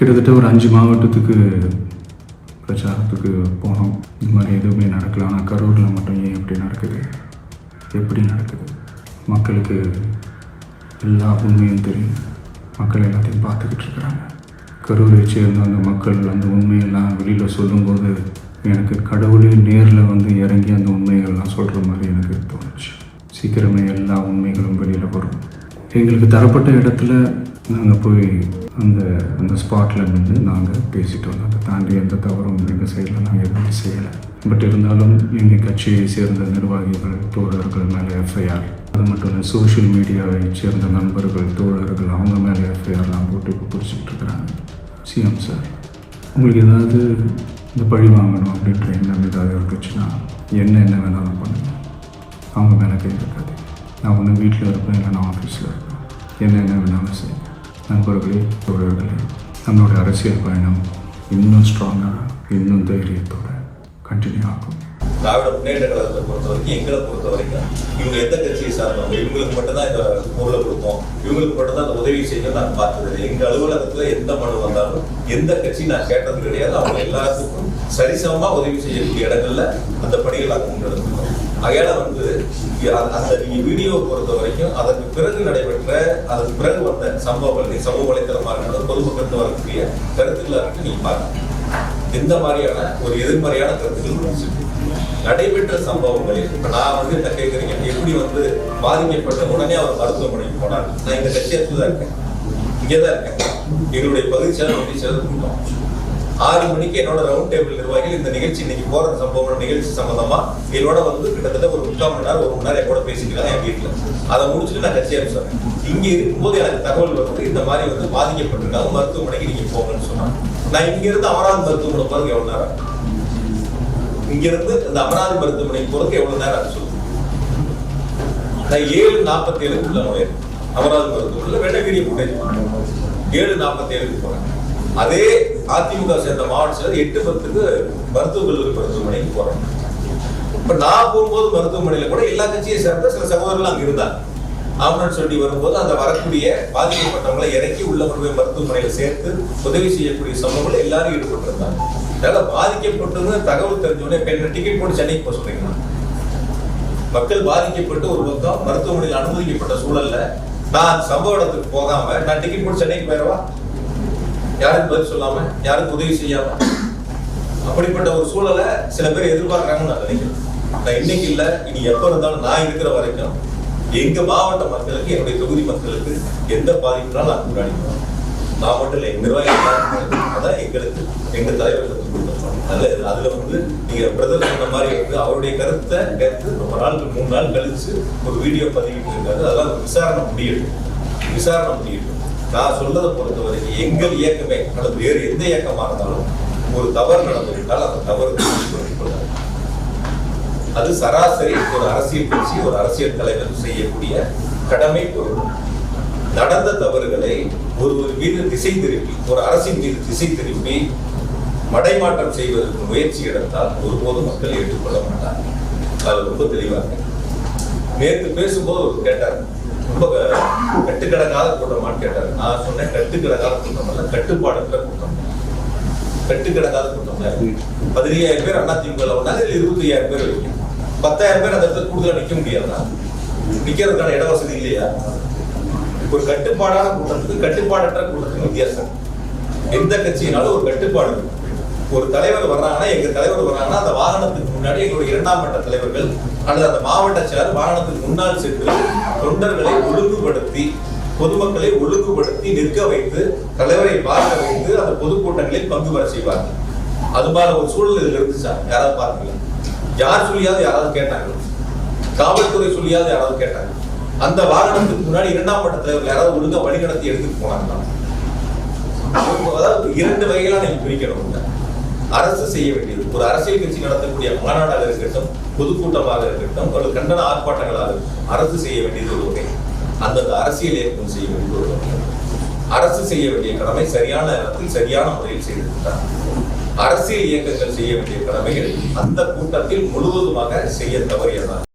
கிட்டத்தட்ட ஒரு அஞ்சு மாவட்டத்துக்கு பிரச்சாரத்துக்கு போனோம். இந்த மாதிரி எதுவுமே நடக்கல. ஆனால் கரூரில் மட்டும் ஏன் எப்படி நடக்குது? எப்படி நடக்குது? மக்களுக்கு எல்லா உண்மையும் தெரியும். மக்கள் எல்லாத்தையும் பார்த்துக்கிட்டு இருக்கிறாங்க. கரூரை சேர்ந்த அந்த மக்கள் அந்த உண்மையெல்லாம் வெளியில் சொல்லும்போது எனக்கு கடவுளே நேரில் வந்து இறங்கி அந்த உண்மைகள்லாம் சொல்கிற மாதிரி எனக்கு தோணுச்சு. சீக்கிரமே எல்லா உண்மைகளும் வெளியில் வரும். எங்களுக்கு தரப்பட்ட இடத்துல நாங்கள் போய் அந்த அந்த ஸ்பாட்டில் நின்று நாங்கள் பேசிட்டு வந்தோம் அதை தாண்டி எந்த தவறும் எங்கள் சைடில் நாங்கள் எதுவும் செய்யலை. பட் இருந்தாலும் எங்கள் கட்சியை சேர்ந்த நிர்வாகிகள் தோழர்கள் மேலே எஃப்ஐஆர் அது மட்டும் இல்லை சோஷியல் மீடியாவை சேர்ந்த நண்பர்கள் தோழர்கள் அவங்க மேலே எஃப்ஐஆர்லாம் போட்டு இப்போ பிடிச்சிட்டு இருக்கிறாங்க. சிஎம் சார் உங்களுக்கு ஏதாவது இந்த பழி வாங்கணும் அப்படின்ற எண்ணம் ஏதாவது இருந்துச்சுன்னா என்ன என்ன வேணாலும் பண்ணுங்கள் அவங்க மேலே கை இருக்காது நான் ஒன்று வீட்டில் இருப்பேன் இல்லை நான் ஆஃபீஸில் இருப்பேன். என்ன என்ன நண்பர்களே தோழர்களே நம்மளுடைய அரசியல் பயணம் இன்னும் ஸ்ட்ராங்காக இன்னும் தைரியத்தோட கண்டினியூ ஆகும் திராவிட முன்னேற்ற கழகத்தை பொறுத்த வரைக்கும் எங்களை பொறுத்த வரைக்கும் இவங்க எந்த கட்சியை சார்ந்தவங்க? இவங்களுக்கு மட்டும்தான் இந்த பொருளை கொடுப்போம். இவங்களுக்கு மட்டும்தான் அந்த உதவி செய்யணும் நான் பார்த்தது எங்க அலுவலகத்துல எந்த மனு வந்தாலும் எந்த கட்சி நான் கேட்டது கிடையாது. அவங்க எல்லாத்துக்கும் சரிசமமா உதவி செய்யக்கூடிய இடங்கள்ல அந்த பணிகள் நாங்கள் முன்னெடுத்துக்கிறோம் அகையால வந்து அந்த- நீங்க வீடியோவை பொறுத்த வரைக்கும் அதற்கு பிறகு நடைபெற்ற அதற்கு பிறகு வந்த சம்பவங்கள் சமூக வலைத்தளமாக இருக்கட்டும் பொதுமக்கள் வரக்கூடிய கருத்துக்களாக இருக்கு நீங்க பாருங்க எந்த மாதிரியான ஒரு எதிர்மறையான கருத்துக்கள் வந்துச்சு நடைபெற்ற சம்பவங்களில் இப்ப நான் வந்து என்ன கேட்கறீங்க எப்படி வந்து பாதிக்கப்பட்ட உடனே அவர் மருத்துவமனைக்கு போனார். நான் இந்த கட்சியத்துல தான் இருக்கேன். இங்கே தான் இருக்கேன். எங்களுடைய பகுதி செயலர் ஒன்றிய செயலர் கூட்டம். ஆறு மணிக்கு என்னோட ரவுண்ட் டேபிள் நிர்வாகிகள் இந்த நிகழ்ச்சி இன்னைக்கு போற சம்பவம் நிகழ்ச்சி சம்பந்தமா என்னோட வந்து கிட்டத்தட்ட ஒரு முக்கால் மணி நேரம் ஒரு மணி நேரம் கூட பேசிக்கிறாங்க என் வீட்டுல அதை முடிச்சுட்டு நான் கட்சி அனுப்பிச்சேன் இங்க இருக்கும்போது எனக்கு தகவல் வந்து இந்த மாதிரி வந்து பாதிக்கப்பட்டிருக்காங்க. மருத்துவமனைக்கு நீங்க போங்கன்னு சொன்னாங்க. நான் இங்க இருந்து அமராவதி மருத்துவமனை போறதுக்கு எவ்வளவு நேரம்? இங்கிருந்து அந்த இருந்து இந்த மருத்துவமனைக்கு போறதுக்கு எவ்வளவு நேரம் ஆகும் சொல்லுங்க. நான் ஏழு நாற்பத்தி ஏழுக்கு உள்ள நுழையிறேன் அமராவதி மருத்துவமனையில் வெள்ளகிரி ஃபுட்டேஜ் ஏழு நாற்பத்தி ஏழுக்கு போறேன். அதே அதிமுக சேர்ந்த மாவட்ட செயலர் எட்டு பத்துக்கு மருத்துவக் கல்லூரி மருத்துவமனைக்கு போறேன். இப்ப நான் போகும்போது மருத்துவமனையில கூட எல்லா கட்சியை சேர்ந்த சில சகோதரர்கள் அங்க இருந்தாங்க. ஆகணும்னு சொல்லி வரும்போது அந்த வரக்கூடிய பாதிக்கப்பட்டவங்களை இறக்கி உள்ள கொண்டு போய் மருத்துவமனையில் சேர்த்து உதவி செய்யக்கூடிய சம்பவங்கள் எல்லாரும் ஈடுபட்டிருந்தாங்க. அதனால பாதிக்கப்பட்டது தகவல் தெரிஞ்சவனே பெண் டிக்கெட் போட்டு சென்னைக்கு போக சொல்றீங்களா மக்கள் பாதிக்கப்பட்டு ஒரு பக்கம் மருத்துவமனையில் அனுமதிக்கப்பட்ட சூழல்ல நான் சம்பவ இடத்துக்கு போகாம நான் டிக்கெட் போட்டு சென்னைக்கு போயிடவா? யாருக்கு பதில் சொல்லாம? யாருக்கு உதவி செய்யாம? அப்படிப்பட்ட ஒரு சூழலை சில பேர் எதிர்பார்க்கறாங்கன்னு நான் நினைக்கிறேன். நான் இன்னைக்கு இல்லை இனி எப்போ இருந்தாலும் நான் இருக்கிற வரைக்கும் எங்க மாவட்ட மக்களுக்கு என்னுடைய தொகுதி மக்களுக்கு எந்த பாதிப்புனாலும் நான் முன்னாடி மாவட்டம் நான் மட்டும் இல்லை எங்க நிர்வாகிகள் அதான் எங்களுக்கு எங்க தலைவர்களுக்கு கொடுத்தோம் அதுல வந்து நீங்க பிரதர் சொன்ன மாதிரி வந்து அவருடைய கருத்தை கேட்டு ரொம்ப நாள் மூணு நாள் கழிச்சு ஒரு வீடியோ பதிவிட்டு இருக்காரு. அதெல்லாம் விசாரணை முடியட்டும். விசாரணை முடியட்டும். நான் சொல்றதை பொறுத்த வரைக்கும் எங்கள் இயக்கமே அல்லது வேறு எந்த இயக்கமாக இருந்தாலும் ஒரு தவறு நடந்துவிட்டால் அந்த தவறு அது சராசரி ஒரு அரசியல் கட்சி ஒரு அரசியல் தலைவர் செய்யக்கூடிய கடமை பொருள். நடந்த தவறுகளை ஒருவர் மீது திசை திருப்பி ஒரு அரசின் மீது திசை திருப்பி மடைமாற்றம் செய்வதற்கு முயற்சி எடுத்தால் ஒருபோதும் மக்கள் ஏற்றுக்கொள்ள மாட்டார் அது ரொம்ப தெளிவாக நேற்று பேசும்போது ஒரு கேட்டார். ரொம்ப கட்டுக்கடங்காத கூட்டமான்னு கேட்டார். நான் சொன்னேன் கட்டுக்கடங்காத கூட்டம் அல்ல கட்டுப்பாடற்ற கூட்டம். கட்டுக்கடங்காத கூட்டம் பதினையாயிரம் பேர் அண்ணா திமுக வந்தாங்க இதுல இருபத்தி ஐயாயிரம் பேர் வைக்கும் பத்தாயிரம் பேர் அந்த இடத்துல கூடுதலா நிக்க முடியாதா நிக்கிறதுக்கான இட வசதி இல்லையா? ஒரு கட்டுப்பாடான கூட்டத்துக்கு கட்டுப்பாடற்ற கூட்டத்துக்கு வித்தியாசம். எந்த கட்சியினாலும் ஒரு கட்டுப்பாடு. ஒரு தலைவர் வர்றாங்கன்னா எங்க தலைவர் வர்றாங்கன்னா அந்த வாகனத்துக்கு முன்னாடி எங்களுடைய இரண்டாம் மட்ட தலைவர்கள் அல்லது அந்த மாவட்ட செயலர் வாகனத்துக்கு முன்னால் சென்று தொண்டர்களை ஒழுங்குபடுத்தி பொதுமக்களை ஒழுங்குபடுத்தி நிற்க வைத்து தலைவரை பார்க்க வைத்து அந்த பொதுக்கூட்டங்களில் பங்கு பெற செய்வார்கள். அது மாதிரி ஒரு சூழல் இதில் இருந்துச்சா யாராவது பார்க்கல. யார் சொல்லியாவது யாராவது கேட்டாங்க காவல்துறை சொல்லியாவது யாராவது கேட்டாங்க அந்த வாகனத்துக்கு முன்னாடி இரண்டாம் மட்ட தலைவர்கள் யாராவது ஒழுங்கா வழிநடத்தி எடுத்துட்டு போனாங்களா? அதாவது இரண்டு வகைகளாக நீங்கள் பிரிக்கணும் அரசு செய்ய வேண்டியது. ஒரு அரசியல் கட்சி நடத்தக்கூடிய மாநாடாக இருக்கட்டும் பொதுக்கூட்டமாக இருக்கட்டும் ஒரு கண்டன ஆர்ப்பாட்டங்களாக அரசு செய்ய வேண்டியது ஒரு வகை. அந்தந்த அரசியல் இயக்கம் செய்ய வேண்டும் அரசு செய்ய வேண்டிய கடமை சரியான நேரத்தில் சரியான முறையில் செய்திருக்கிறார் அரசியல் இயக்கங்கள் செய்ய வேண்டிய கடமைகள் அந்த கூட்டத்தில் முழுவதுமாக செய்ய தவறியதான்